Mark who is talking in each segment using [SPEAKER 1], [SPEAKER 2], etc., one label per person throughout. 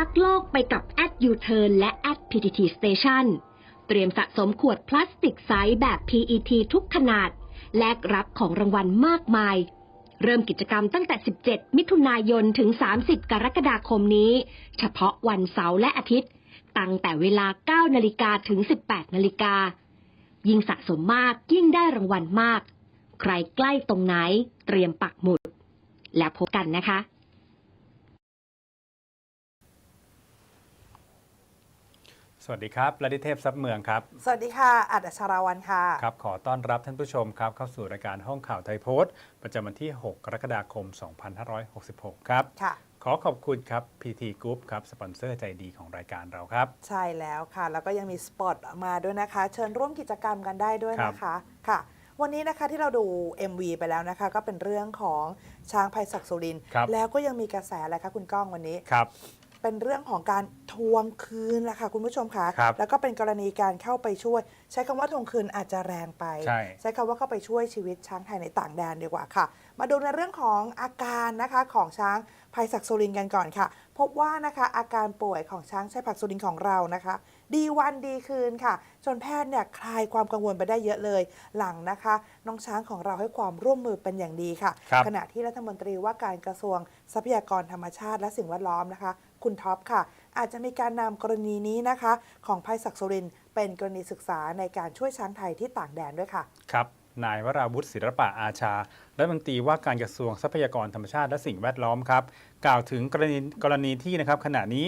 [SPEAKER 1] รักโลกไปกับ at U-turn และ at PTT Station เตรียมสะสมขวดพลาสติกใสแบบ PET ทุกขนาด แลกรับของรางวัลมากมาย เริ่มกิจกรรมตั้งแต่ 17 มิถุนายนถึง 30 กรกฎาคมนี้ เฉพาะวันเสาร์และอาทิตย์ ตั้งแต่เวลา 9 นาฬิกาถึง 18 นาฬิกา ยิ่งสะสมมากยิ่งได้รางวัลมาก ใครใกล้ตรงไหน เตรียมปักหมุด แล้วพบกันนะคะ
[SPEAKER 2] สวัสดีครับระดิเทพทรัพย์เมืองครับ
[SPEAKER 3] สวัสดีค่ะ อัดอัชราวันค่ะ
[SPEAKER 2] ครับ ขอต้อนรับท่านผู้ชมครับ เข้าสู่รายการห้องข่าวไทยโพสต์ประจำวันที่ 6 กรกฎาคม 2566 ครับ
[SPEAKER 3] ค่ะ
[SPEAKER 2] ขอขอบคุณครับ PT Group ครับ สปอนเซอร์ใจดีของรายการเราครับ
[SPEAKER 3] ใช่แล้วค่ะ แล้วก็ยังมีสปอตมาด้วยนะคะ เชิญร่วมกิจกรรมกันได้ด้วยนะคะ ค่ะวันนี้นะคะที่เราดู MV ไปแล้วนะคะ ก็เป็นเรื่องของช้างภัยศักดิ์สุรินทร์
[SPEAKER 2] ครับ
[SPEAKER 3] แล้วก็ยังมีกระแสอะไรคะคุณก้องวันนี้
[SPEAKER 2] ครับ
[SPEAKER 3] เป็นเรื่องของการทวงคืนแหละค่ะคุณผู้ชมคะ
[SPEAKER 2] ครับ
[SPEAKER 3] แล้วก็เป็นกรณีการเข้าไปช่วย ใช้คำว่าทวงคืนอาจจะแรงไป
[SPEAKER 2] ใช่
[SPEAKER 3] ใช้คำว่าเข้าไปช่วยชีวิตช้างไทยในต่างแดนดีกว่าค่ะ มาดูในเรื่องของอาการนะคะของช้างภัยศักดิ์สุรินทร์กันก่อนค่ะ พบว่านะคะอาการป่วยของช้างชัยผักดิ์สุรินทร์ของเรานะคะ ดีวันดีคืนค่ะ จนแพทย์เนี่ยคลายความกังวลไปได้เยอะเลย หลังนะคะ น้องช้างของเราให้ความร่วมมือเป็นอย่างดีค่ะ
[SPEAKER 2] ครับ
[SPEAKER 3] ขณะที่รัฐมนตรีว่าการกระทรวงทรัพยากรธรรมชาติและสิ่งแวดล้อมนะคะ คุณท็อปค่ะ อาจจะมีการนำกรณีนี้นะคะ ของภัยศักดิ์สุรินทร์เป็นกรณีศึกษาในการช่วยช้างไทยที่ต่างแดนด้วยค่ะ
[SPEAKER 2] ครับ นายวราวุฒิศิลปะอาชา รัฐมนตรีว่าการกระทรวงทรัพยากรธรรมชาติและสิ่งแวดล้อมครับ กล่าวถึงกรณีกรณีที่นะครับขณะนี้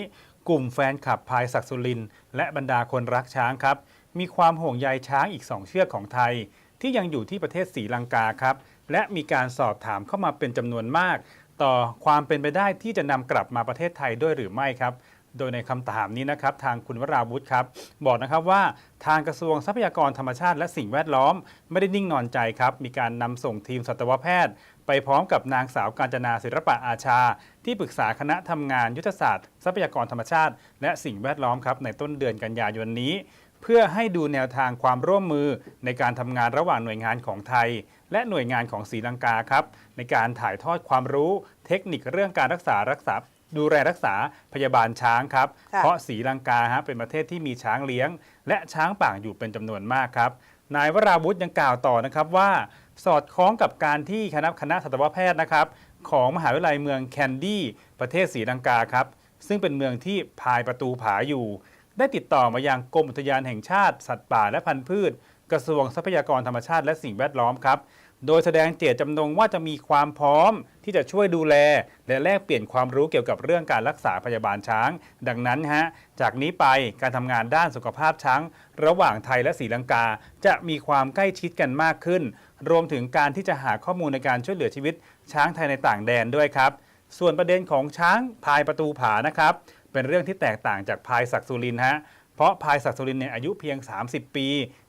[SPEAKER 2] กลุ่มแฟนคลับพายศักสุริน และบรรดาคนรักช้างครับ มีความห่วงใยช้างอีก 2 เชือกของไทย ที่ยังอยู่ที่ประเทศศรีลังกาครับ และมีการสอบถามเข้ามาเป็นจำนวนมาก ต่อความเป็นไปได้ที่จะนำกลับมาประเทศไทยด้วยหรือไม่ครับ โดยในคำถามนี้นะครับทางคุณวราวุธครับบอกนะครับว่าทางกระทรวงทรัพยากรธรรมชาติและสิ่งแวดล้อม ไม่ได้นิ่งนอนใจครับ มีการนำส่งทีมสัตวแพทย์ ไปพร้อมกับนางสาวกาญจนาศิลปะอาชา ที่ปรึกษาคณะทำงานยุทธศาสตร์ ทรัพยากรธรรมชาติ และสิ่งแวดล้อมครับในต้นเดือนกันยายนนี้ เพื่อให้ดูแนวทางความร่วมมือในการทำงานระหว่างหน่วยงานของไทย และหน่วยงานของศรีลังกาครับในการถ่ายทอดความรู้ เทคนิคเรื่องการรักษารักษา ดูแลรักษาพยาบาลช้างครับ
[SPEAKER 3] ค่ะ
[SPEAKER 2] เพราะศรีลังกาฮะเป็นประเทศที่มีช้างเลี้ยง และช้างป่างอยู่เป็นจำนวนมากครับ นายวราวุธยังกล่าวต่อนะครับว่า สอดคล้องกับการที่คณะคณะสัตวแพทย์นะครับ ของมหาวิทยาลัยเมืองแคนดี้ประเทศศรีลังกาครับ ซึ่งเป็นเมืองที่พายประตูผาอยู่ ได้ติดต่อมายังกรมอุทยานแห่งชาติ สัตว์ป่าและพันธุ์พืช กระทรวงทรัพยากรธรรมชาติและสิ่งแวดล้อมครับ โดยแสดงเจตจำนงว่าจะมีความพร้อมที่จะช่วยดูแล และแลกเปลี่ยนความรู้เกี่ยวกับเรื่องการรักษาพยาบาลช้าง ดังนั้นฮะ จากนี้ไปการทำงานด้านสุขภาพช้าง ระหว่างไทยและศรีลังกา จะมีความใกล้ชิดกันมากขึ้น รวมถึงการที่จะหาข้อมูลในการช่วยเหลือชีวิต ช้างไทยในต่างแดนด้วยครับ ส่วนประเด็นของช้างพายประตูผานะครับ เป็นเรื่องที่แตกต่างจากพายศักสุรินฮะเพราะพายศักสุรินเนี่ยอายุเพียง 30 ปี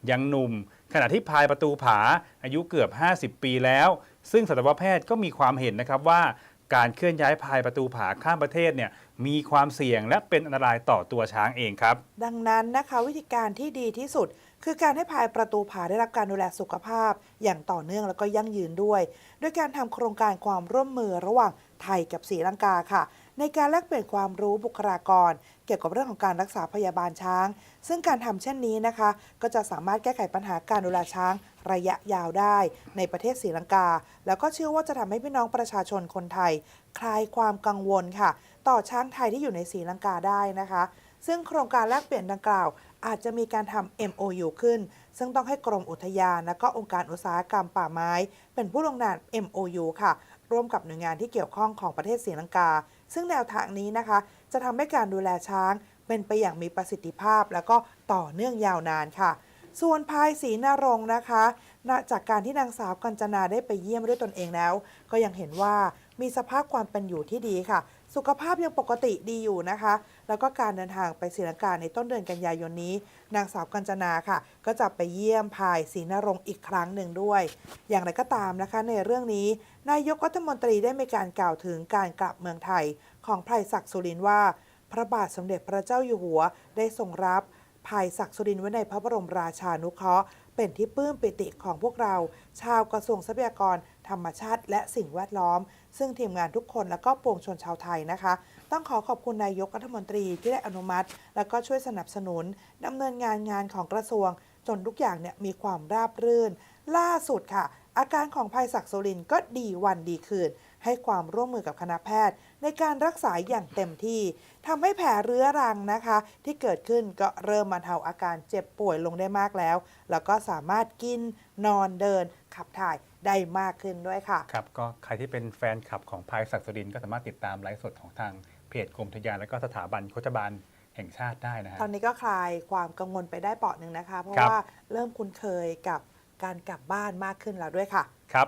[SPEAKER 2] ยังหนุ่ม ขณะที่พายประตูผาอายุเกือบ 50 ปีแล้ว ซึ่งสัตวแพทย์ก็มีความเห็นนะครับว่าการเคลื่อนย้ายพายประตูผาข้ามประเทศเนี่ยมีความเสี่ยงและเป็นอันตรายต่อตัวช้างเองครับ
[SPEAKER 3] ดังนั้นนะคะวิธีการที่ดีที่สุด คือการให้พายประตูผาได้รับการดูแลสุขภาพ อย่างต่อเนื่องแล้วก็ยั่งยืนด้วย ด้วยการทำโครงการความร่วมมือระหว่างไทยกับศรีลังกาค่ะ ในการแลกเปลี่ยนความรู้บุคลากร เกี่ยวกับเรื่องของการรักษาพยาบาลช้าง ซึ่งการทำเช่นนี้นะคะ ก็จะสามารถแก้ไขปัญหาการดูแลช้างระยะยาวได้ ในประเทศศรีลังกา แล้วก็เชื่อว่าจะทำให้พี่น้องประชาชนคนไทย คลายความกังวลค่ะ ต่อช้างไทยที่อยู่ในศรีลังกาได้นะคะ ซึ่งโครงการแลกเปลี่ยนดังกล่าว อาจจะมีการทำ MOU ขึ้น ซึ่งต้องให้กรมอุทยานและก็องค์การอุตสาหกรรมป่าไม้ เป็นผู้ลงนาม MOU ค่ะ ร่วมกับหน่วยงานที่เกี่ยวข้องของประเทศศรีลังกา ซึ่งแนวทางนี้นะคะ จะทำให้การดูแลช้าง เป็นไปอย่างมีประสิทธิภาพ แล้วก็ต่อเนื่องยาวนานค่ะ ส่วนพายศรีนรงค์นะคะจากการที่นางสาวกัญจนาได้ไปเยี่ยมด้วยตนเองแล้ว ก็ยังเห็นว่ามีสภาพความเป็นอยู่ที่ดีค่ะ สุขภาพยังปกติดีอยู่นะคะ แล้วก็การเดินทางไปศรีลังกาในต้นเดือนกันยายนนี้ นางสาวกัญจนาค่ะ ก็จะไปเยี่ยมพายศรีนรงค์อีกครั้งหนึ่งด้วย อย่างไรก็ตามนะคะในเรื่องนี้ นายกรัฐมนตรีได้มีการกล่าวถึงการกลับเมืองไทย ของไพรศักดิ์สุรินว่า พระบาทสมเด็จพระเจ้าอยู่หัวได้ทรงรับภายศักดิ์สุรินไว้ในพระบรมราชานุเคราะห์เป็นที่ปลื้มปิติของพวกเรา ชาวกระทรวงทรัพยากร ธรรมชาติ และสิ่งแวดล้อม ซึ่งทีมงานทุกคนและก็ปวงชนชาวไทยนะคะ ต้องขอขอบคุณนายกรัฐมนตรีที่ได้อนุมัติ และก็ช่วยสนับสนุนดำเนินงานงานของกระทรวง จนทุกอย่างเนี่ยมีความราบรื่น ล่าสุดค่ะ อาการของภัยศักดิ์สุรินก็ดีวันดีคืน ให้ความร่วมมือกับคณะแพทย์ ในการรักษาอย่างเต็มที่ทำให้แผลเรื้อรังนะคะ ที่เกิดขึ้นก็เริ่มบรรเทาอาการเจ็บป่วยลงได้มากแล้ว แล้วก็สามารถกินนอนเดิน ขับถ่ายได้มากขึ้นด้วยค่ะ
[SPEAKER 2] ครับก็ใครที่เป็นแฟนคลับของพายศักดิ์สุรินทร์ก็สามารถติดตามไลฟ์สดของทางเพจกรมทยานและก็สถาบันโคชบาลแห่งชาติได้นะฮะ
[SPEAKER 3] ตอนนี้ก็คลายความกังวลไปได้เปราะหนึ่งนะคะ เพราะ
[SPEAKER 2] ครับ
[SPEAKER 3] ว่าเริ่มคุ้นเคยกับการกลับบ้านมากขึ้นแล้วด้วยค่ะ
[SPEAKER 2] ครับ